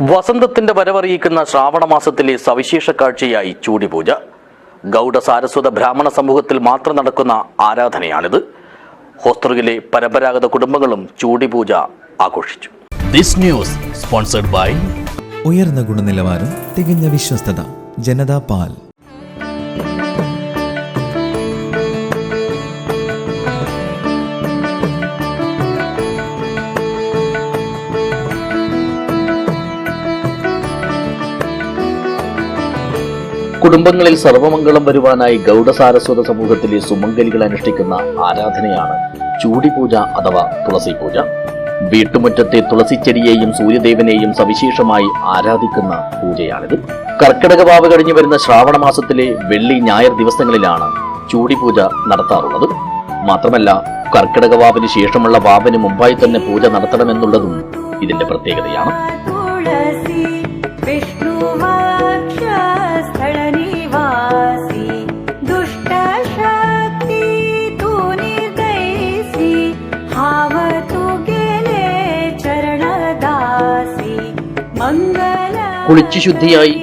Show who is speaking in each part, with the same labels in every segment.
Speaker 1: വസന്തത്തിന്റെ വരവറിയിക്കുന്ന ശ്രാവണ മാസത്തിലെ സവിശേഷ കാഴ്ചയായി ചൂടിപൂജ. ഗൗഡ സാരസ്വത ബ്രാഹ്മണ സമൂഹത്തിൽ മാത്രം നടക്കുന്ന ആരാധനയാണിത്. ഹോസ്തറുകിലെ പരമ്പരാഗത കുടുംബങ്ങളും ചൂടിപൂജ ആഘോഷിച്ചു.
Speaker 2: This news sponsored by
Speaker 3: ഉയർന്ന ഗുണനിലവാരം തികഞ്ഞ വിശ്വസ്തത ജനതാ പാൽ.
Speaker 1: കുടുംബങ്ങളിൽ സർവമംഗളം വരുവാനായി ഗൗഡസാരസ്വത സമൂഹത്തിലെ സുമംഗലികൾ അനുഷ്ഠിക്കുന്ന ആരാധനയാണ് ചൂടിപൂജ അഥവാ തുളസി പൂജ വീട്ടുമുറ്റത്തെ തുളസിച്ചെടിയെയും സൂര്യദേവനെയും സവിശേഷമായി ആരാധിക്കുന്ന പൂജയാണിത്. കർക്കിടക വാവ് കഴിഞ്ഞു വരുന്ന ശ്രാവണ മാസത്തിലെ വെള്ളി ഞായർ ദിവസങ്ങളിലാണ് ചൂടിപൂജ നടത്താറുള്ളത്. മാത്രമല്ല കർക്കിടക വാവിന് ശേഷമുള്ള വാവിന് മുമ്പായി തന്നെ പൂജ നടത്തണമെന്നുള്ളതും ഇതിന്റെ പ്രത്യേകതയാണ്.
Speaker 4: വിഷ്ണുവാ
Speaker 1: കുളിച്ചു ശുദ്ധിയായി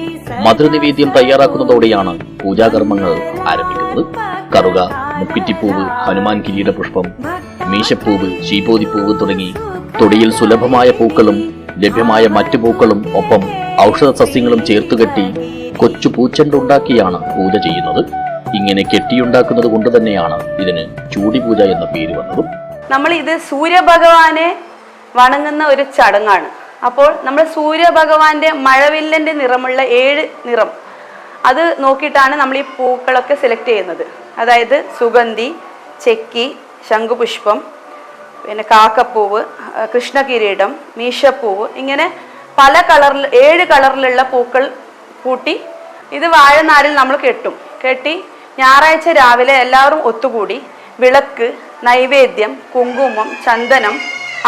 Speaker 1: മധുരനിവേദ്യം തയ്യാറാക്കുന്നതോടെയാണ് പൂജാകർമ്മങ്ങൾ ആരംഭിക്കുന്നത്. കറുക മുപ്പിറ്റിപ്പൂവ് ഹനുമാൻ കിരീടപുഷ്പം മീശപ്പൂവ് ശീപോതിപ്പൂവ് തുടങ്ങി തൊടിയിൽ സുലഭമായ പൂക്കളും ലഭ്യമായ മറ്റു പൂക്കളും ഒപ്പം ഔഷധ സസ്യങ്ങളും ചേർത്തുകെട്ടി കൊച്ചു പൂച്ചെണ്ടുണ്ടാക്കിയാണ് പൂജ ചെയ്യുന്നത്. ഇങ്ങനെ കെട്ടിയുണ്ടാക്കുന്നത് കൊണ്ട് തന്നെയാണ് ഇതിന് ചൂടിപൂജ എന്ന പേര് വന്നതും.
Speaker 5: നമ്മൾ ഇത് സൂര്യഭഗവാനെ വണങ്ങുന്ന ഒരു ചടങ്ങാണ്. അപ്പോൾ നമ്മൾ സൂര്യഭഗവാന്റെ മഴവില്ലന്റെ നിറമുള്ള ഏഴ് നിറം. അത് നോക്കിയിട്ടാണ് നമ്മൾ ഈ പൂക്കളൊക്കെ സെലക്ട് ചെയ്യുന്നത്. അതായത് സുഗന്ധി ചെക്കി ശംഖുപുഷ്പം പിന്നെ കാക്കപ്പൂവ് കൃഷ്ണകിരീടം മീശപ്പൂവ് ഇങ്ങനെ പല കളറിൽ ഏഴ് കളറിലുള്ള പൂക്കൾ കൂട്ടി ഇത് വാഴനാരിൽ നമ്മൾ കെട്ടും. കെട്ടി ഞായറാഴ്ച രാവിലെ എല്ലാവരും ഒത്തുകൂടി വിളക്ക് നൈവേദ്യം കുങ്കുമം ചന്ദനം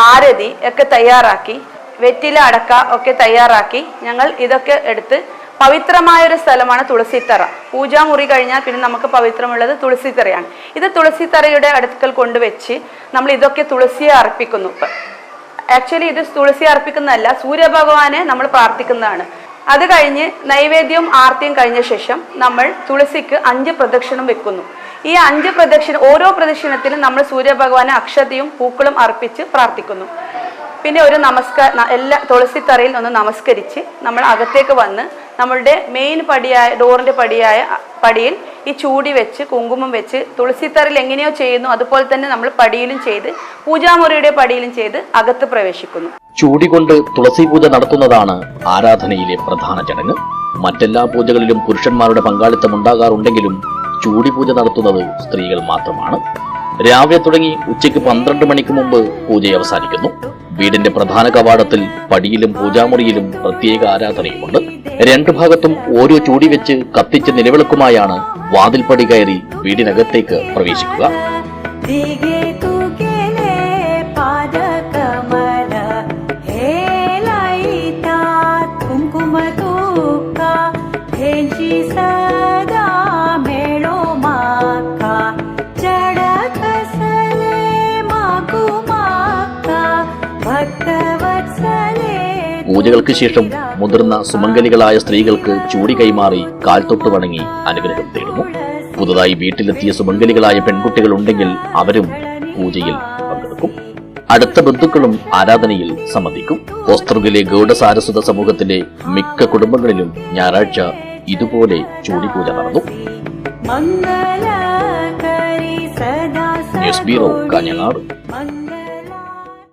Speaker 5: ആരതി ഒക്കെ തയ്യാറാക്കി വെറ്റില അടക്ക ഒക്കെ തയ്യാറാക്കി ഞങ്ങൾ ഇതൊക്കെ എടുത്ത് പവിത്രമായ ഒരു സ്ഥലമാണ് തുളസിത്തറ. പൂജാമുറി കഴിഞ്ഞാൽ പിന്നെ നമുക്ക് പവിത്രമുള്ളത് തുളസിത്തറയാണ്. ഇത് തുളസിത്തറയുടെ അടുക്കൽ കൊണ്ടുവച്ച് നമ്മൾ ഇതൊക്കെ തുളസിയെ അർപ്പിക്കുന്നു. ആക്ച്വലി ഇത് തുളസി അർപ്പിക്കുന്നതല്ല സൂര്യഭഗവാനെ നമ്മൾ പ്രാർത്ഥിക്കുന്നതാണ്. അത് കഴിഞ്ഞ് നൈവേദ്യവും ആർത്തിയും കഴിഞ്ഞ ശേഷം നമ്മൾ തുളസിക്ക് അഞ്ച് പ്രദക്ഷിണം വെക്കുന്നു. ഈ അഞ്ച് പ്രദക്ഷിണം ഓരോ പ്രദക്ഷിണത്തിലും നമ്മൾ സൂര്യഭഗവാനെ അക്ഷതയും പൂക്കളും അർപ്പിച്ച് പ്രാർത്ഥിക്കുന്നു. പിന്നെ ഒരു നമസ്കാര എല്ലാ തുളസിത്തറയിൽ ഒന്ന് നമസ്കരിച്ച് നമ്മൾ അകത്തേക്ക് വന്ന് നമ്മളുടെ മെയിൻ പടിയായ ഡോറിന്റെ പടിയായ പടിയിൽ ഈ ചൂടി വെച്ച് കുങ്കുമം വെച്ച് തുളസിത്തറയിൽ എങ്ങനെയോ ചെയ്യുന്നു അതുപോലെ തന്നെ നമ്മൾ പടിയിലും ചെയ്ത് പൂജാമുറിയുടെ പടിയിലും ചെയ്ത് അകത്ത് പ്രവേശിക്കുന്നു.
Speaker 1: ചൂടി കൊണ്ട് തുളസി പൂജ നടത്തുന്നതാണ് ആരാധനയിലെ പ്രധാന ചടങ്ങ്. മറ്റെല്ലാ പൂജകളിലും പുരുഷന്മാരുടെ പങ്കാളിത്തം ഉണ്ടാകാറുണ്ടെങ്കിലും ചൂടി പൂജ നടത്തുന്നത് സ്ത്രീകൾ മാത്രമാണ്. രാവിലെ തുടങ്ങി ഉച്ചയ്ക്ക് പന്ത്രണ്ട് മണിക്ക് മുമ്പ് പൂജ അവസാനിക്കുന്നു. വീടിന്റെ പ്രധാന കവാടത്തിൽ പടിയിലും പൂജാമുറിയിലും പ്രത്യേക ആരാധനയുമുണ്ട്. രണ്ടു ഭാഗത്തും ഓരോ ചൂടി വെച്ച് കത്തിച്ച് നിലവിളക്കുമായാണ് വാതിൽപ്പടി കയറി വീടിനകത്തേക്ക് പ്രവേശിക്കുക. പൂജകൾക്ക് ശേഷം മുതിർന്ന സുമംഗലികളായ സ്ത്രീകൾക്ക് ചൂടി കൈമാറി കാൽത്തൊട്ട് വണങ്ങി അനുഗ്രഹം തേടുന്നു. പുതുതായി വീട്ടിലെത്തിയ സുമംഗലികളായ പെൺകുട്ടികൾ ഉണ്ടെങ്കിൽ അവരും പൂജയിൽ പങ്കെടുക്കും. അടുത്ത ബന്ധുക്കളും ആരാധനയിൽ സമ്മതിക്കും. ഓസ്ത്രഗിലെ ഗൗഡസാരസ്വത സമൂഹത്തിലെ മിക്ക കുടുംബങ്ങളിലും ഞായറാഴ്ച ഇതുപോലെ ചൂടി
Speaker 4: പൂജ നടന്നു
Speaker 1: ന്യൂസ് ബ്യൂറോ കാഞ്ഞങ്ങാട്.